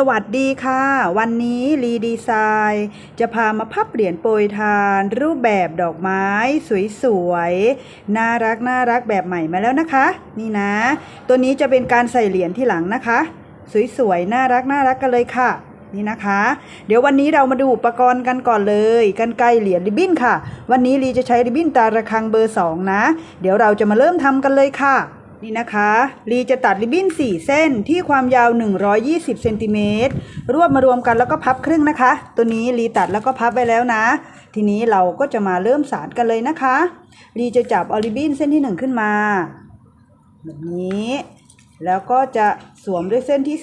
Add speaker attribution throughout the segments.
Speaker 1: สวัสดีค่ะ วันนี้รีดีไซน์จะพามาพับเหรียญโปรยทาน รูปแบบดอกไม้ สวยๆ น่ารักน่ารักแบบใหม่มาแล้วนะคะ นี่นะ ตัวนี้จะเป็นการใส่เหรียญที่หลังนะคะ สวยๆ น่ารักน่ารักกันเลยค่ะ นี่นะคะ เดี๋ยววันนี้เรามาดูอุปกรณ์กันก่อนเลยกันไกลเหรียญริบบิ้นค่ะ วันนี้รีจะใช้ริบบิ้นตาระคังเบอร์ 2 นะ เดี๋ยวเราจะมาเริ่มทำกันเลยค่ะ นี่นะคะรีจะตัดริบบิ้น 4 เส้นที่ความยาว 120เซนติเมตรรวบมารวมกันแล้วก็พับครึ่งนะคะ ตัวนี้รีตัดแล้วก็พับไว้แล้วนะ ทีนี้เราก็จะมาเริ่มสานกันเลยนะคะรีจะจับเอาริบบิ้นเส้นที่ 1 ขึ้นมาแบบนี้ แล้วก็จะสวมด้วยเส้นที่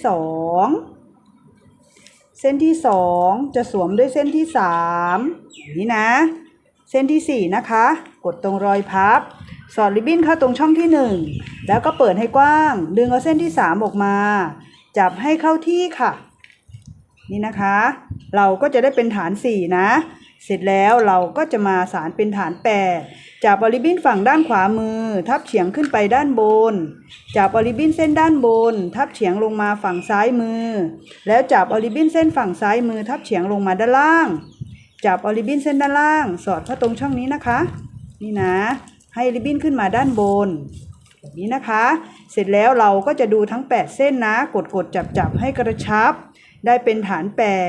Speaker 1: 2 เส้นที่ 2 จะสวมด้วยเส้นที่3อย่างนี้นะ เส้นที่ 4 นะคะ กดตรงรอยพับ สอดริบบิ้นเข้าตรงช่องที่ 1 แล้วก็เปิดให้กว้าง ดึงเอาเส้นที่ 3 ออกมา จับให้เข้าที่ค่ะ นี่นะคะ เราก็จะได้เป็นฐาน 4 นะ เสร็จแล้วเราก็จะมาสารเป็นฐาน 8 จับอริบบิ้นฝั่งด้านขวามือ ทับเฉียงขึ้นไปด้านบน จับอริบบิ้นเส้นด้านบน ทับเฉียงลงมาฝั่งซ้ายมือ แล้วจับอริบบิ้นเส้นฝั่งซ้ายมือ ทับเฉียงลงมาด้านล่าง จับอริบบิ้นเส้นด้านล่าง สอดเข้าตรงช่องนี้นะคะ นี่นะ ให้ริบบิ้นขึ้นมาด้านบนแบบนี้นะคะ เสร็จแล้วเราก็จะดูทั้ง 8 เส้นนะ กดกดจับจับให้กระชับ ได้เป็นฐาน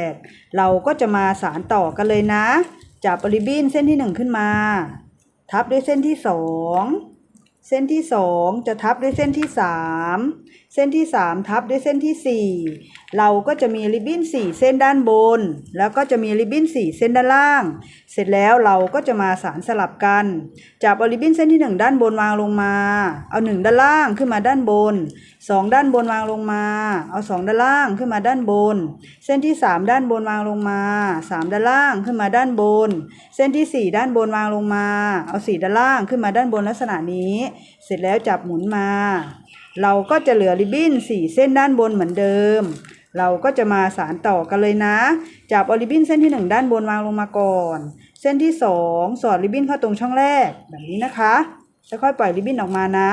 Speaker 1: 8 เราก็จะมาสารต่อกันเลยนะ จับริบบิ้นเส้นที่ 1 ขึ้นมา ทับด้วยเส้นที่ 2 เส้นที่2จะทับด้วยเส้นที่3เส้นที่3ทับด้วยเส้นที่4เราก็จะมีริบบิ้น4เส้นด้านบน แล้วก็จะมีริบบิ้น4เส้นด้านล่าง เสร็จแล้วเราก็จะมาสารสลับกันจับเอาริบบิ้นเส้นที่1ด้านบนวางลงมา เอา1ด้านล่างขึ้นมาด้านบน 2ด้านบนวางลงมา เอา2ด้านล่างขึ้นมาด้านบน เส้นที่3ด้านบนวางลงมา3ด้านล่างขึ้นมาด้านบน เส้นที่4ด้านบนวางลงมา เอา4ด้านล่างขึ้นมาด้านบนลักษณะนี้ เสร็จแล้วจับหมุนมา เราก็จะเหลือริบบิ้น4เส้นด้านบนเหมือนเดิม เราก็จะมาสารต่อกันเลยนะ จับอริบบิ้นเส้นที่1ด้านบนวางลงมาก่อน เส้นที่2สอดริบบิ้นเข้าตรงช่องแรกแบบนี้นะคะแล้วค่อยปล่อยริบบิ้นออกมานะ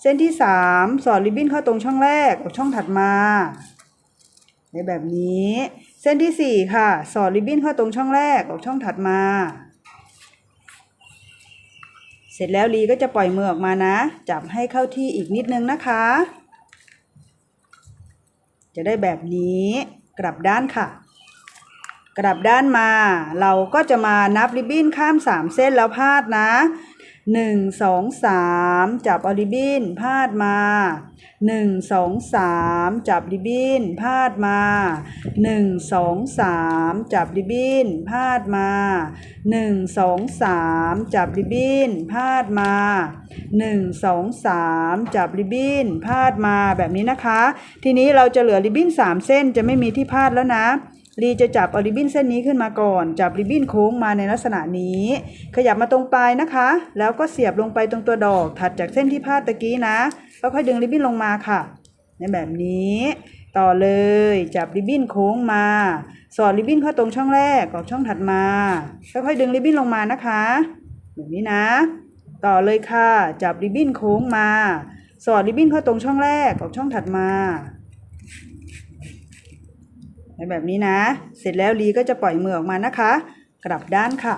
Speaker 1: เส้นที่3สอดริบบิ้นเข้าตรงช่องแรกออกช่องถัดมาในแบบนี้ เส้นที่4ค่ะ สอดริบบิ้นเข้าตรงช่องแรกออกช่องถัดมา เสร็จแล้วลีก็จะปล่อยมือออกมานะ จับให้เข้าที่อีกนิดนึงนะคะ จะได้แบบนี้กลับด้านค่ะ กลับด้านมา เราก็จะมานับริบบิ้นข้าม 3 เส้นแล้วพาดนะ 1 2 3จับเอาริบบิ้นพาดมา1 2 3จับริบบิ้นพาดมา1 2 3จับริบบิ้นพาดมา1 2 3จับริบบิ้นพาดมา1 2 3จับริบบิ้นพาดมาแบบนี้นะคะ ทีนี้เราจะเหลือริบบิ้น3เส้นจะไม่มีที่พาดแล้วนะ ลีจะจับเอาริบบิ้นเส้นนี้ขึ้นมาก่อน จับริบบิ้นโค้งมาในลักษณะนี้ ขยับมาตรงปลายนะคะ แล้วก็เสียบลงไปตรงตัวดอก ถัดจากเส้นที่พาดตะกี้นะแล้วค่อยดึงริบบิ้นลงมาค่ะ ในแบบนี้ ต่อเลยจับริบบิ้นโค้งมา สอดริบบิ้นเข้าตรงช่องแรกออกช่องถัดมาค่อยๆดึงริบบิ้นลงมานะคะแบบนี้นะ ต่อเลยค่ะ จับริบบิ้นโค้งมา สอดริบบิ้นเข้าตรงช่องแรกออกช่องถัดมา ในแบบนี้นะ เสร็จแล้วลีก็จะปล่อยมือออกมานะคะ กลับด้านค่ะ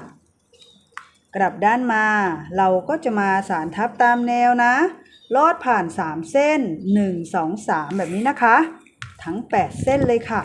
Speaker 1: กลับด้านมา เราก็จะมาสารทับตามแนวนะ ลอดผ่าน 3 เส้น 1 2 3 แบบนี้นะคะ ทั้ง 8 เส้นเลยค่ะ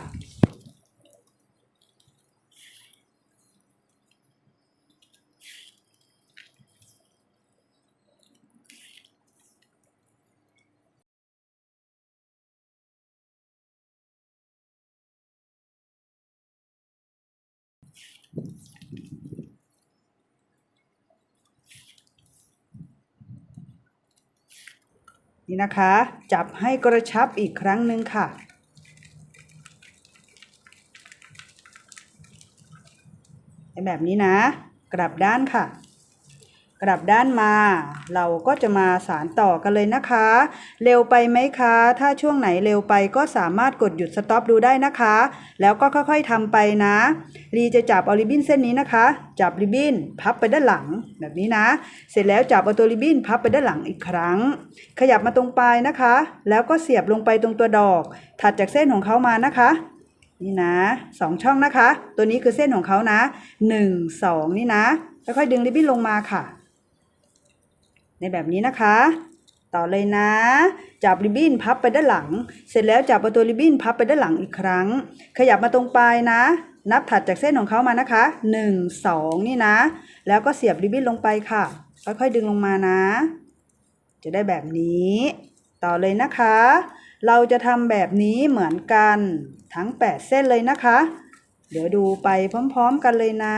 Speaker 1: นี่นะคะ จับให้กระชับอีกครั้งหนึ่งค่ะเป็นแบบนี้นะ กลับด้านค่ะ กลับด้านมา เราก็จะมาสารต่อกันเลยนะคะ เร็วไปไหมคะ ถ้าช่วงไหนเร็วไปก็สามารถกดหยุดสต็อปดูได้นะคะ แล้วก็ค่อยๆทำไปนะรีจะจับเอาริบบิ้นเส้นนี้นะคะ จับริบบิ้นพับไปด้านหลังแบบนี้นะ เสร็จแล้วจับเอาตัวริบบิ้นพับไปด้านหลังอีกครั้ง ขยับมาตรงปลายนะคะ แล้วก็เสียบลงไปตรงตัวดอก ถัดจากเส้นของเขามานะคะนี่นะสองช่องนะคะ ตัวนี้คือเส้นของเขานะหนึ่งสองนี่นะค่อยๆดึงริบบิ้นลงมาค่ะ ในแบบนี้นะคะ ต่อเลยนะ จับริบบิ้นพับไปด้านหลัง เสร็จแล้วจับเอาตัวริบบิ้นพับไปด้านหลังอีกครั้ง ขยับมาตรงปลายนะ นับถัดจากเส้นของเขามานะคะหนึ่งสองนี่นะ แล้วก็เสียบริบบิ้นลงไปค่ะ ค่อยๆดึงลงมานะ จะได้แบบนี้ ต่อเลยนะคะ เราจะทำแบบนี้เหมือนกันทั้ง 8 เส้นเลยนะคะ เดี๋ยวดูไปพร้อม ๆ กันเลยนะ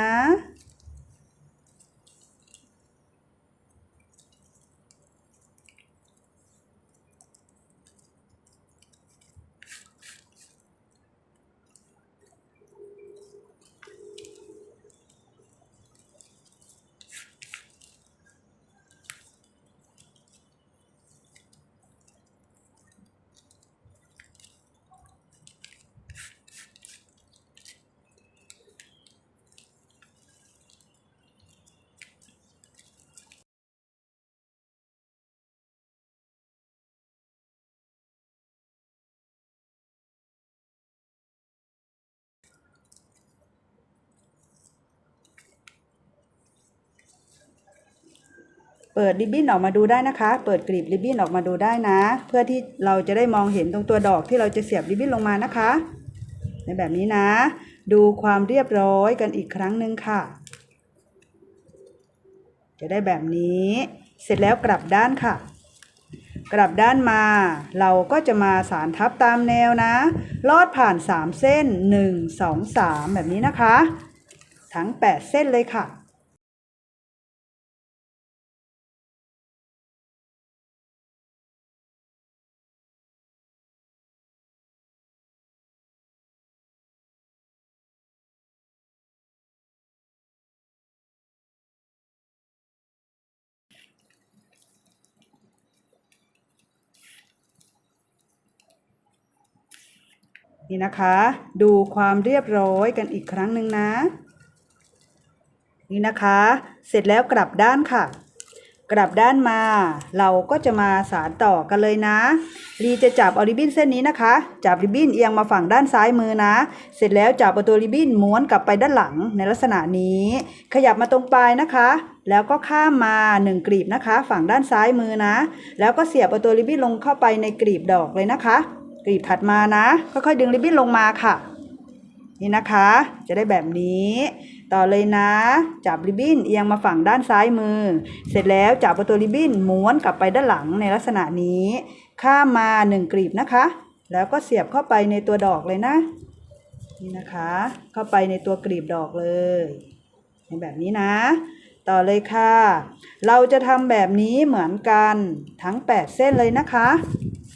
Speaker 1: เปิดริบบิ้นออกมาดูได้นะคะ เปิดกลีบริบบิ้นออกมาดูได้นะ เพื่อที่เราจะได้มองเห็นตรงตัวดอกที่เราจะเสียบริบบิ้นลงมานะคะ ในแบบนี้นะ ดูความเรียบร้อยกันอีกครั้งหนึ่งค่ะ จะได้แบบนี้ เสร็จแล้วกลับด้านค่ะ กลับด้านมา เราก็จะมาสารทับตามแนวนะ ลอดผ่าน 3 เส้น 1 2 3 แบบนี้นะคะ ทั้ง 8 เส้นเลยค่ะ นี่นะคะ ดูความเรียบร้อยกันอีกครั้งหนึ่งนะ นี่นะคะ เสร็จแล้วกลับด้านค่ะ กลับด้านมา เราก็จะมาสารต่อกันเลยนะรีจะจับเอาริบบิ้นเส้นนี้นะคะ จับริบบิ้นเอียงมาฝั่งด้านซ้ายมือนะ เสร็จแล้วจับเอาตัวริบบิ้นม้วนกลับไปด้านหลังในลักษณะนี้ ขยับมาตรงปลายนะคะ แล้วก็ข้ามมาหนึ่งกลีบนะคะ ฝั่งด้านซ้ายมือนะ แล้วก็เสียบเอาตัวริบบิ้นลงเข้าไปในกลีบดอกเลยนะคะ กลีบถัดมานะ ค่อยๆดึงริบบิ้นลงมาค่ะ นี่นะคะ จะได้แบบนี้ ต่อเลยนะ จับริบบิ้นเอียงมาฝั่งด้านซ้ายมือ เสร็จแล้วจับเอาตัวริบบิ้นม้วนกลับไปด้านหลังในลักษณะนี้ ข้ามมาหนึ่งกลีบนะคะ แล้วก็เสียบเข้าไปในตัวดอกเลยนะ นี่นะคะ เข้าไปในตัวกลีบดอกเลยในแบบนี้นะต่อเลยค่ะ เราจะทำแบบนี้เหมือนกันทั้ง 8 เส้นเลยนะคะ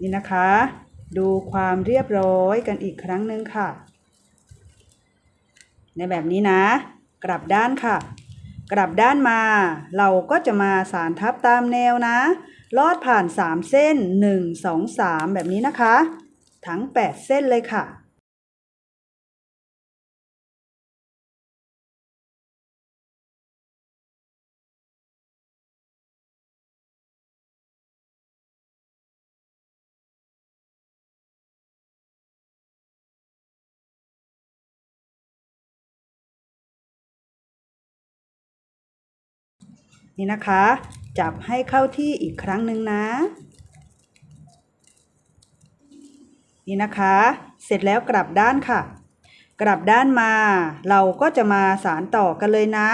Speaker 1: นี่นะคะ ดูความเรียบร้อยกันอีกครั้งหนึ่งค่ะ ในแบบนี้นะ กลับด้านค่ะ กลับด้านมา เราก็จะมาสารทับตามแนวนะ ลอดผ่าน 3 เส้น 1 2 3 แบบนี้นะคะ ทั้ง 8 เส้นเลยค่ะ นี่นะคะ จับให้เข้าที่อีกครั้งหนึ่งนะ นี่นะคะ เสร็จแล้วกลับด้านค่ะ กลับด้านมา เราก็จะมาสารต่อกันเลยนะ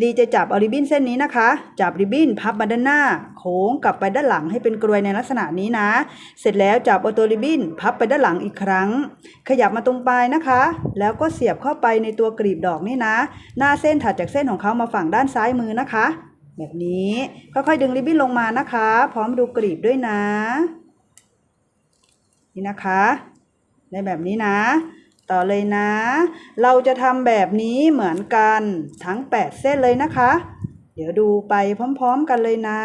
Speaker 1: ลีจะจับเอาริบบิ้นเส้นนี้นะคะ จับริบบิ้นพับมาด้านหน้า โค้งกลับไปด้านหลังให้เป็นกรวยในลักษณะนี้นะ เสร็จแล้วจับเอาตัวริบบิ้นพับไปด้านหลังอีกครั้ง ขยับมาตรงปลายนะคะ แล้วก็เสียบเข้าไปในตัวกลีบดอกนี่นะ หน้าเส้นถัดจากเส้นของเขามาฝั่งด้านซ้ายมือนะคะ แบบนี้ ค่อยๆดึงริบบิ้นลงมานะคะ พร้อมดูกลีบด้วยนะ นี่นะคะในแบบนี้นะ ต่อเลยนะ เราจะทำแบบนี้เหมือนกันทั้ง 8 เส้นเลยนะคะ เดี๋ยวดูไปพร้อม ๆ กันเลยนะ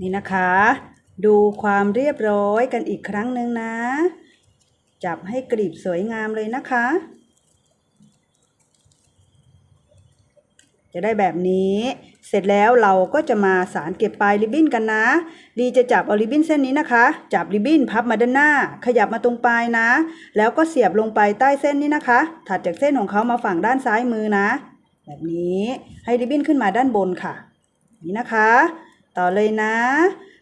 Speaker 1: นี่นะคะ ดูความเรียบร้อยกันอีกครั้งหนึ่งนะ จับให้กลีบสวยงามเลยนะคะ จะได้แบบนี้ เสร็จแล้วเราก็จะมาสารเก็บปลายริบบิ้นกันนะ ดีจะจับเอาริบบิ้นเส้นนี้นะคะ จับริบบิ้นพับมาด้านหน้า ขยับมาตรงปลายนะ แล้วก็เสียบลงไปใต้เส้นนี้นะคะ ถัดจากเส้นของเขามาฝั่งด้านซ้ายมือนะ แบบนี้ให้ริบบิ้นขึ้นมาด้านบนค่ะ นี่นะคะ ต่อเลยนะ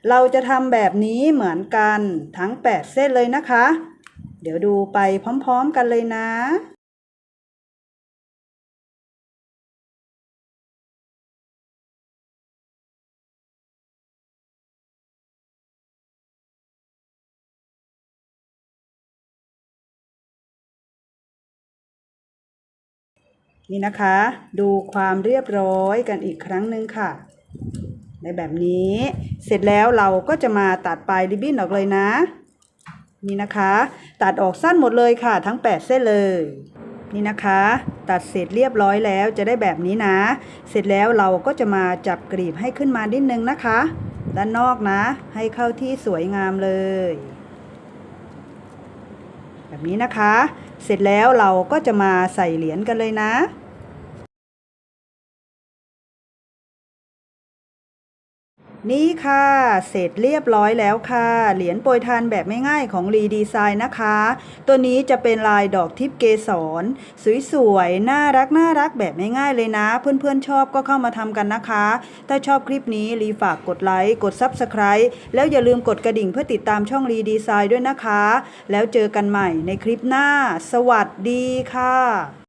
Speaker 1: เราจะทำแบบนี้เหมือนกันทั้ง 8 เส้นเลยนะคะ เดี๋ยวดูไปพร้อมๆกันเลยนะนี่นะคะ ดูความเรียบร้อยกันอีกครั้งหนึ่งค่ะ ในแบบนี้ เสร็จแล้วเราก็จะมาตัดปลายริบบิ้นออกเลยนะ นี่นะคะ ตัดออกสั้นหมดเลยค่ะ ทั้ง 8 เส้นเลย นี่นะคะ ตัดเสร็จเรียบร้อยแล้วจะได้แบบนี้นะ เสร็จแล้วเราก็จะมาจับกรีบให้ขึ้นมานิดนึงนะคะ ด้านนอกนะ ให้เข้าที่สวยงามเลย แบบนี้นะคะ เสร็จแล้วเราก็จะมาใส่เหรียญกันเลยนะ นี่ค่ะ เสร็จเรียบร้อยแล้วค่ะ เหรียญโปรยทานแบบไม่ง่ายของรีดีไซน์นะคะ ตัวนี้จะเป็นลายดอกทิพย์เกสร สวยๆ น่ารักน่ารักแบบไม่ง่ายเลยนะ เพื่อนๆชอบก็เข้ามาทำกันนะคะ ถ้าชอบคลิปนี้รีฝากกดไลค์กด Subscribe แล้วอย่าลืมกดกระดิ่งเพื่อติดตามช่องรีดีไซน์ด้วยนะคะ แล้วเจอกันใหม่ในคลิปหน้า สวัสดีค่ะ